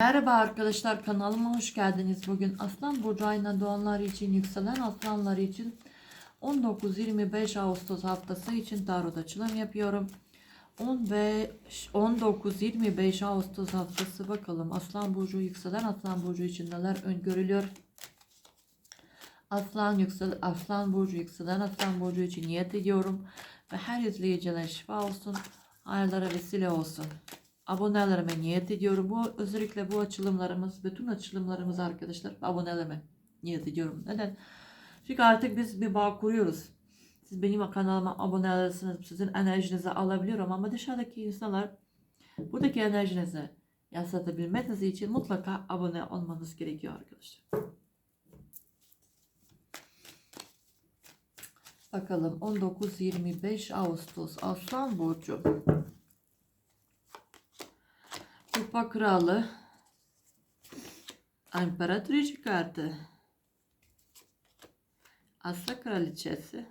Merhaba arkadaşlar kanalıma hoş geldiniz. Bugün Aslan Burcu ayına doğanlar için yükselen aslanlar için 19-25 Ağustos haftası için tarot açılım yapıyorum. 15 19-25 Ağustos haftası bakalım Aslan Burcu yükselen Aslan Burcu için neler öngörülüyor. Aslan yüksel Aslan Burcu yükselen Aslan Burcu için niyet ediyorum ve her izleyicilere şifa olsun, hayırlara vesile olsun abonelerime niyet ediyorum. Bu özellikle bu açılımlarımız, bütün açılımlarımız arkadaşlar abonelerime niyet ediyorum. Neden? Çünkü artık biz bir bağ kuruyoruz. Siz benim kanalıma abonelersiniz. Sizin enerjinizi alabiliyorum ama dışarıdaki insanlar buradaki enerjinizi yansıtabilmeniz için mutlaka abone olmanız gerekiyor arkadaşlar. Bakalım 19-25 Ağustos Aslan Burcu. Kupa Kralı. İmparatoriçe kartı Asla Kraliçesi.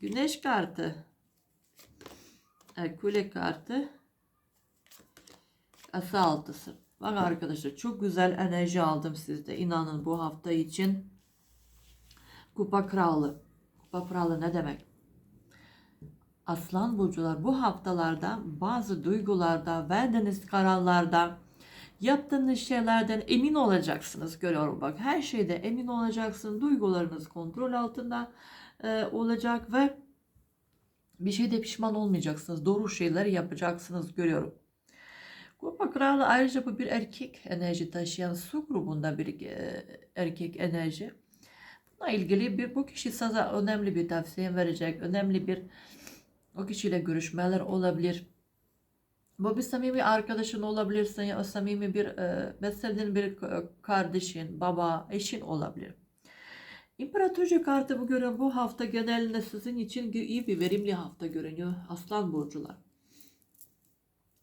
Güneş kartı. Kule kartı. Asa altısı. Bak arkadaşlar çok güzel enerji aldım sizde. İnanın bu hafta için. Kupa Kralı. Kupa Kralı ne demek? Aslan burcular bu haftalarda bazı duygularda, verdiğiniz kararlarda, yaptığınız şeylerden emin olacaksınız. Görüyorum bak her şeyde emin olacaksın. Duygularınız kontrol altında e, olacak ve bir şeyde pişman olmayacaksınız. Doğru şeyler yapacaksınız görüyorum. Kupa kralı ayrıca bu bir erkek enerji taşıyan su grubunda bir e, erkek enerji. Bununla ilgili bir bu kişi size önemli bir tavsiye verecek. Önemli bir o kişiyle görüşmeler olabilir. Bu bir samimi arkadaşın olabilirsin ya o samimi bir e, sevdiğin bir kardeşin, baba, eşin olabilir. İmparatorca kartı bu göre bu hafta genelinde sizin için iyi bir verimli hafta görünüyor Aslan burcular.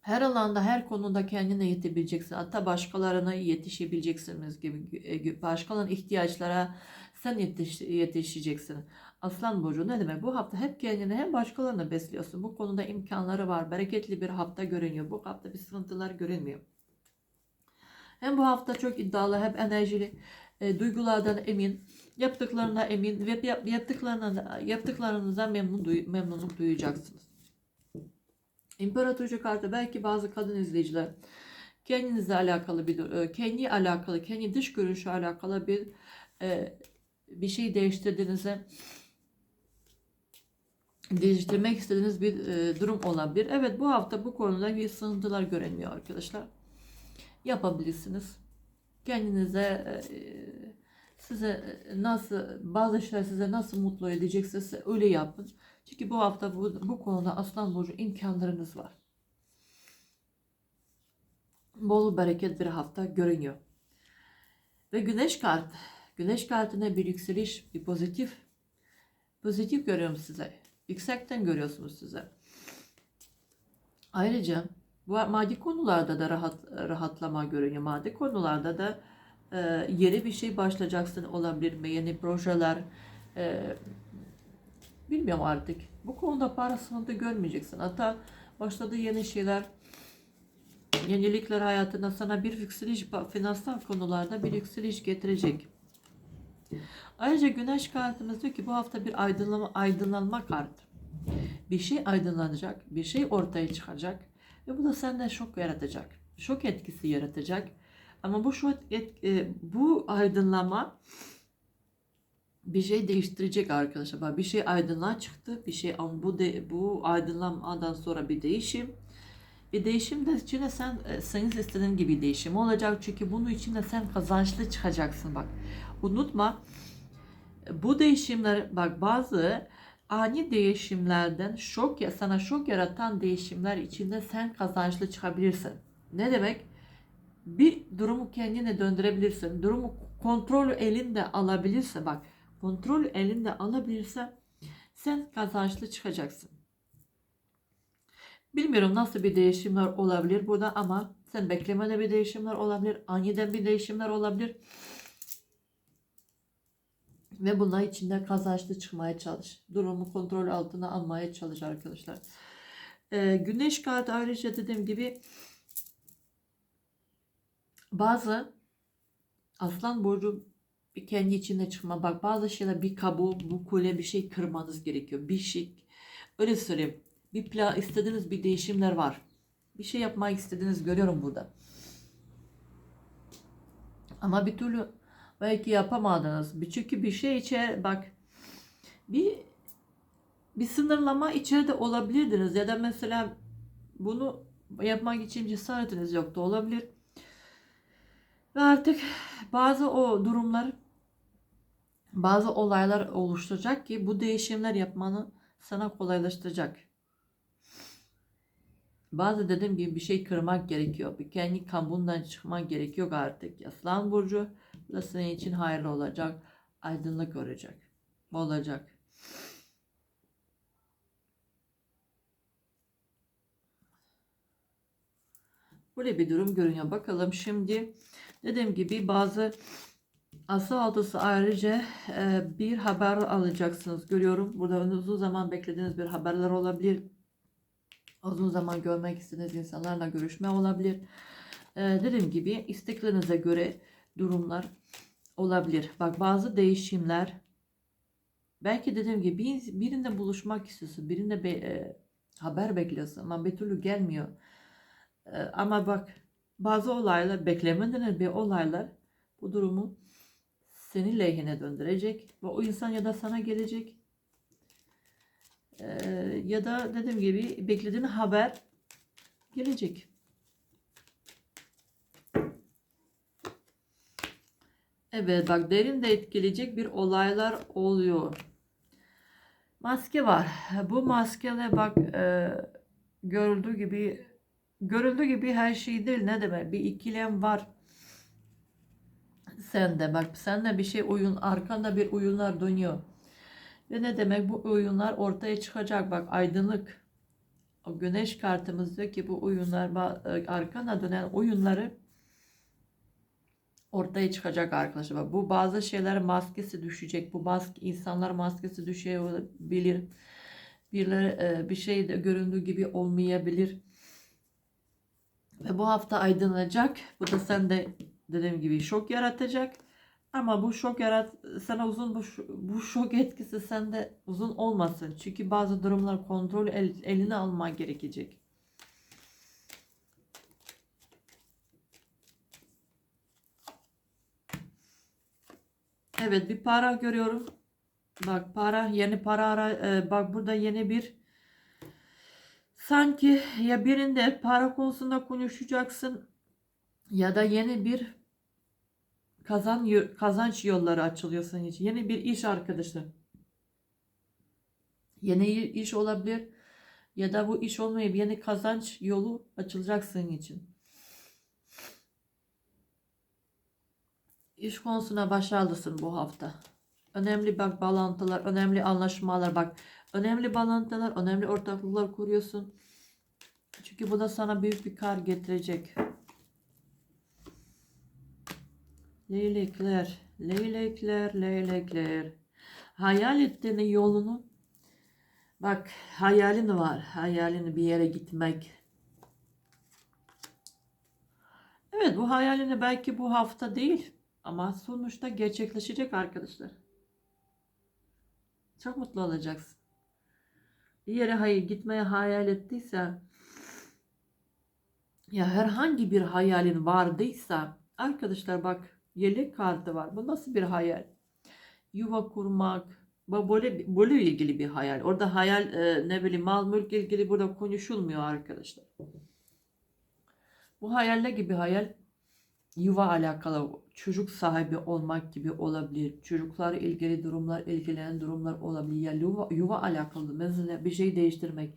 Her alanda, her konuda kendine yetebileceksin. Hatta başkalarına yetişebileceksiniz gibi. Başkalarının ihtiyaçlara sen yetiş, yetişeceksin. Aslan burcu ne demek? Bu hafta hep kendini hem başkalarını besliyorsun. Bu konuda imkanları var. Bereketli bir hafta görünüyor. Bu hafta bir sıkıntılar görünmüyor. Hem bu hafta çok iddialı hem enerjili. E, duygulardan emin, yaptıklarına emin ve yap, yaptıklarına, memnun duy, memnunluk duyacaksınız. İmparatorca kartı belki bazı kadın izleyiciler kendinizle alakalı bir e, kendi alakalı, kendi dış görünüşü alakalı bir e, bir şey değiştirdiğinizde değiştirmek istediğiniz bir e, durum olabilir. Evet bu hafta bu konuda bir sınırlar görünmüyor arkadaşlar. Yapabilirsiniz. Kendinize e, size nasıl bazı şeyler size nasıl mutlu edecekse öyle yapın. Çünkü bu hafta bu, bu konuda Aslan Burcu imkanlarınız var. Bol bereket bir hafta görünüyor. Ve güneş kartı. Güneş kartına bir yükseliş, bir pozitif. Pozitif görüyorum size. Yüksekten görüyorsunuz size. Ayrıca bu maddi konularda da rahat rahatlama görünüyor. Maddi konularda da e, yeni bir şey başlayacaksın olabilir mi? Yeni projeler e, bilmiyorum artık. Bu konuda para sıkıntı görmeyeceksin. Hatta başladığı yeni şeyler yenilikler hayatına sana bir yükseliş finansal konularda bir yükseliş getirecek. Ayrıca güneş kartımız diyor ki bu hafta bir aydınlanma, aydınlanma kartı. Bir şey aydınlanacak, bir şey ortaya çıkacak ve bu da sende şok yaratacak. Şok etkisi yaratacak. Ama bu şok et, e, bu aydınlama bir şey değiştirecek arkadaşlar. Bir şey aydınlığa çıktı. Bir şey bu de, bu aydınlanmadan sonra bir değişim. Bir değişim de içine sen e, senin istediğin gibi değişim olacak. Çünkü bunun içinde sen kazançlı çıkacaksın bak. Unutma bu değişimler bak bazı ani değişimlerden şok ya sana şok yaratan değişimler içinde sen kazançlı çıkabilirsin. Ne demek? Bir durumu kendine döndürebilirsin. Durumu kontrol elinde alabilirse bak kontrol elinde alabilirse sen kazançlı çıkacaksın. Bilmiyorum nasıl bir değişimler olabilir burada ama sen beklemede bir değişimler olabilir. Aniden bir değişimler olabilir. Ve bunlar içinde kazançlı çıkmaya çalış. Durumu kontrol altına almaya çalış arkadaşlar. Ee, güneş kartı ayrıca dediğim gibi bazı aslan burcu bir kendi içinde çıkma. Bak bazı şeyler bir kabuğu, bu kule bir şey kırmanız gerekiyor. Bir şey öyle söyleyeyim. Bir plan istediğiniz bir değişimler var. Bir şey yapmak istediğiniz görüyorum burada. Ama bir türlü belki yapamadınız. Çünkü bir şey içer bak bir bir sınırlama içeride olabilirdiniz ya da mesela bunu yapmak için cesaretiniz yoktu olabilir. Ve artık bazı o durumlar bazı olaylar oluşturacak ki bu değişimler yapmanı sana kolaylaştıracak. Bazı dediğim gibi bir şey kırmak gerekiyor. Bir kendi kabuğundan çıkmak gerekiyor artık. Aslan Burcu bu da senin için hayırlı olacak. Aydınlık olacak. Olacak. Böyle bir durum görünüyor. Bakalım şimdi dediğim gibi bazı asıl altısı ayrıca e, bir haber alacaksınız. Görüyorum. Burada uzun zaman beklediğiniz bir haberler olabilir. Uzun zaman görmek istediğiniz insanlarla görüşme olabilir. E, dediğim gibi isteklerinize göre durumlar olabilir. Bak bazı değişimler belki dediğim gibi bir- birinde buluşmak istiyorsun. Birinde be- e, haber bekliyorsun ama bir türlü gelmiyor. Ee, Ama bak bazı olaylar beklemediğiniz bir olaylar bu durumu senin lehine döndürecek ve o insan ya da sana gelecek Ee, ya da dediğim gibi beklediğin haber gelecek. Evet bak derin de etkileyecek bir olaylar oluyor. Maske var. Bu maskeyle bak e, görüldüğü gibi görüldüğü gibi her şey değil ne demek bir ikilem var sende bak sende bir şey oyun arkanda bir oyunlar dönüyor ve ne demek bu oyunlar ortaya çıkacak? Bak aydınlık. O güneş kartımız diyor ki bu oyunlar e, arkana dönen oyunları ortaya çıkacak arkadaşlar. Bu bazı şeyler maskesi düşecek. Bu maske insanlar maskesi düşebilir. Birileri e, bir şey de göründüğü gibi olmayabilir. Ve bu hafta aydınlanacak. Bu da sende dediğim gibi şok yaratacak. Ama bu şok yarat sana uzun bu, bu şok etkisi sende uzun olmasın. Çünkü bazı durumlar kontrol el, eline alman gerekecek. Evet bir para görüyorum. Bak para yeni para ara, e, bak burada yeni bir sanki ya birinde para konusunda konuşacaksın ya da yeni bir kazan kazanç yolları açılıyor senin için. Yeni bir iş arkadaşı. Yeni iş olabilir ya da bu iş olmayıp yeni kazanç yolu açılacak senin için. İş konusuna başarılısın bu hafta. Önemli bak bağlantılar, önemli anlaşmalar bak. Önemli bağlantılar, önemli ortaklıklar kuruyorsun. Çünkü bu da sana büyük bir kar getirecek. Leylekler, leylekler, leylekler. Hayal ettiğin yolunu bak hayalin var. Hayalini bir yere gitmek. Evet bu hayalini belki bu hafta değil ama sonuçta gerçekleşecek arkadaşlar. Çok mutlu olacaksın. Bir yere hayır gitmeye hayal ettiyse ya herhangi bir hayalin vardıysa arkadaşlar bak yelek kartı var. Bu nasıl bir hayal? Yuva kurmak. Böyle böyle ilgili bir hayal. Orada hayal e, ne bileyim mal mülk ilgili burada konuşulmuyor arkadaşlar. Bu hayaller gibi hayal yuva alakalı çocuk sahibi olmak gibi olabilir. Çocuklarla ilgili durumlar, ilgilenen durumlar olabilir. Ya yuva, yuva alakalı mesela bir şey değiştirmek,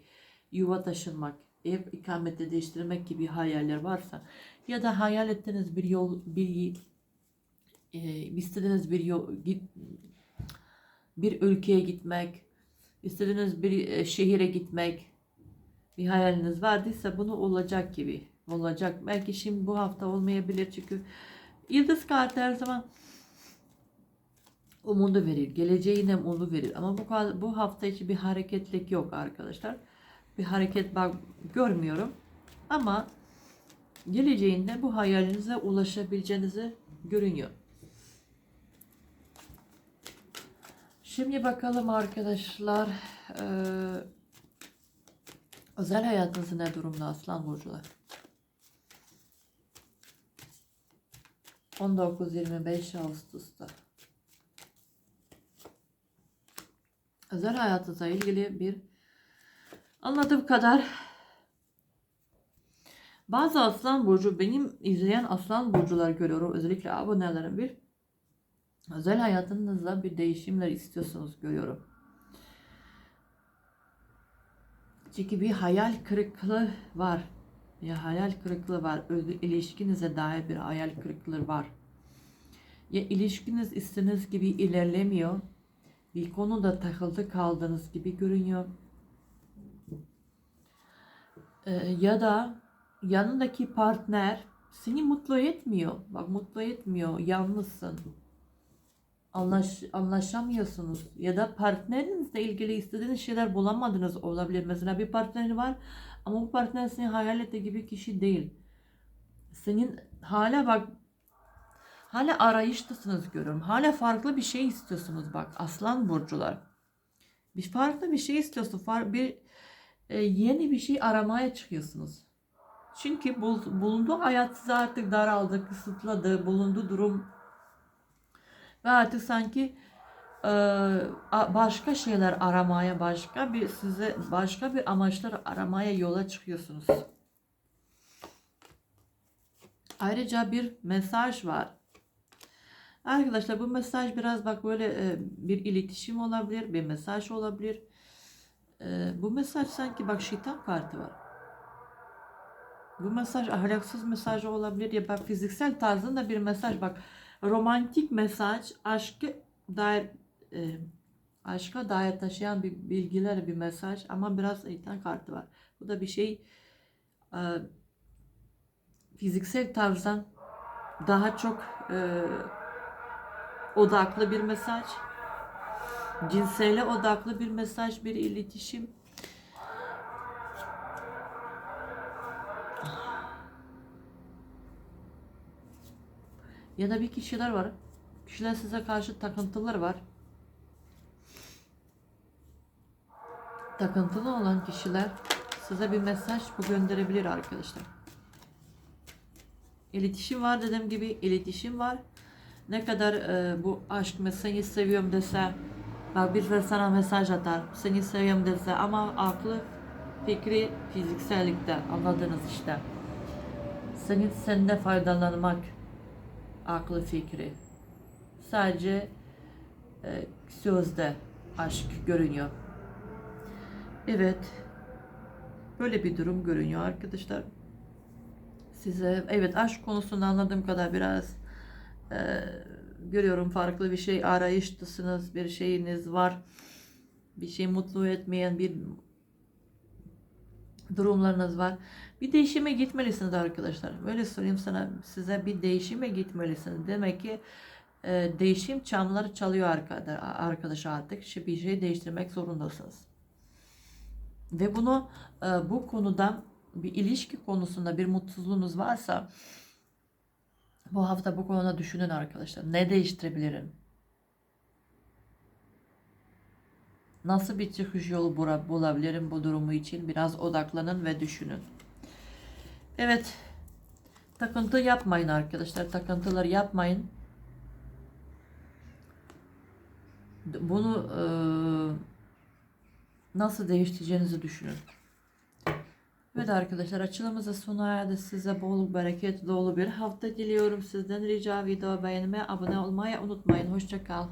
yuva taşınmak, ev ikameti değiştirmek gibi hayaller varsa ya da hayal ettiğiniz bir yol, bir e, istediğiniz bir git, bir ülkeye gitmek, istediğiniz bir e, şehire gitmek, bir hayaliniz vardıysa bunu olacak gibi olacak. Belki şimdi bu hafta olmayabilir çünkü yıldız kartı her zaman umudu verir. Geleceğine umudu verir. Ama bu bu hafta içi bir hareketlik yok arkadaşlar. Bir hareket bak görmüyorum. Ama geleceğinde bu hayalinize ulaşabileceğinizi görünüyor. Şimdi bakalım arkadaşlar eee, özel hayatınız ne durumda Aslan Burcular? 19-25 Ağustos'ta. Özel hayatınızla ilgili bir anladığım kadar bazı aslan burcu benim izleyen aslan burcular görüyorum özellikle abonelerim bir özel hayatınızda bir değişimler istiyorsunuz görüyorum. Çünkü bir hayal kırıklığı var. Bir hayal kırıklığı var. İlişkinize dair bir hayal kırıklığı var. Ya ilişkiniz istediğiniz gibi ilerlemiyor. Bir konuda takıldı kaldığınız gibi görünüyor. Ee, ya da yanındaki partner seni mutlu etmiyor. Bak mutlu etmiyor. Yalnızsın. Anlaş, anlaşamıyorsunuz. Ya da partnerinizle ilgili istediğiniz şeyler bulamadınız olabilir. Mesela bir partneri var ama bu partner senin hayal ettiği gibi kişi değil. Senin hala bak hala arayıştasınız görüyorum. Hala farklı bir şey istiyorsunuz bak aslan burcular. Bir farklı bir şey istiyorsun. Far, bir e, yeni bir şey aramaya çıkıyorsunuz. Çünkü bul- bulunduğu hayat size artık daraldı, kısıtladı, bulunduğu durum ve artık sanki e, başka şeyler aramaya, başka bir size başka bir amaçlar aramaya yola çıkıyorsunuz. Ayrıca bir mesaj var. Arkadaşlar bu mesaj biraz bak böyle e, bir iletişim olabilir, bir mesaj olabilir. E, bu mesaj sanki bak şeytan kartı var. Bu mesaj ahlaksız mesaj olabilir ya bak fiziksel tarzında bir mesaj bak romantik mesaj aşkı dair e, aşka dair taşıyan bir bilgiler bir mesaj ama biraz şeytan kartı var. Bu da bir şey e, fiziksel tarzdan daha çok e, odaklı bir mesaj. Cinsele odaklı bir mesaj, bir iletişim. Ya da bir kişiler var. Kişiler size karşı takıntıları var. Takıntılı olan kişiler size bir mesaj bu gönderebilir arkadaşlar. İletişim var dediğim gibi iletişim var. Ne kadar e, bu aşk mesela seni seviyorum dese bak bir de sana mesaj atar. Seni seviyorum dese ama aklı fikri fiziksellikte anladınız işte. Senin sende faydalanmak aklı fikri. Sadece e, sözde aşk görünüyor. Evet. Böyle bir durum görünüyor arkadaşlar. Size evet aşk konusunda anladığım kadar biraz e, görüyorum farklı bir şey arayıştasınız, bir şeyiniz var. Bir şey mutlu etmeyen bir durumlarınız var. Bir değişime gitmelisiniz arkadaşlar. Böyle söyleyeyim sana size bir değişime gitmelisiniz. Demek ki e, değişim çamları çalıyor arkadaş, arkadaş artık. Şimdi bir şey değiştirmek zorundasınız. Ve bunu e, bu konuda bir ilişki konusunda bir mutsuzluğunuz varsa bu hafta bu konuda düşünün arkadaşlar. Ne değiştirebilirim? Nasıl bir çıkış yolu bulabilirim bu durumu için? Biraz odaklanın ve düşünün. Evet. Takıntı yapmayın arkadaşlar. Takıntılar yapmayın. Bunu eee, nasıl değiştireceğinizi düşünün. Evet arkadaşlar açılımımızın sona erdi. Size bol bereket dolu bir hafta diliyorum. Sizden rica video beğenmeyi, abone olmayı unutmayın. Hoşçakal.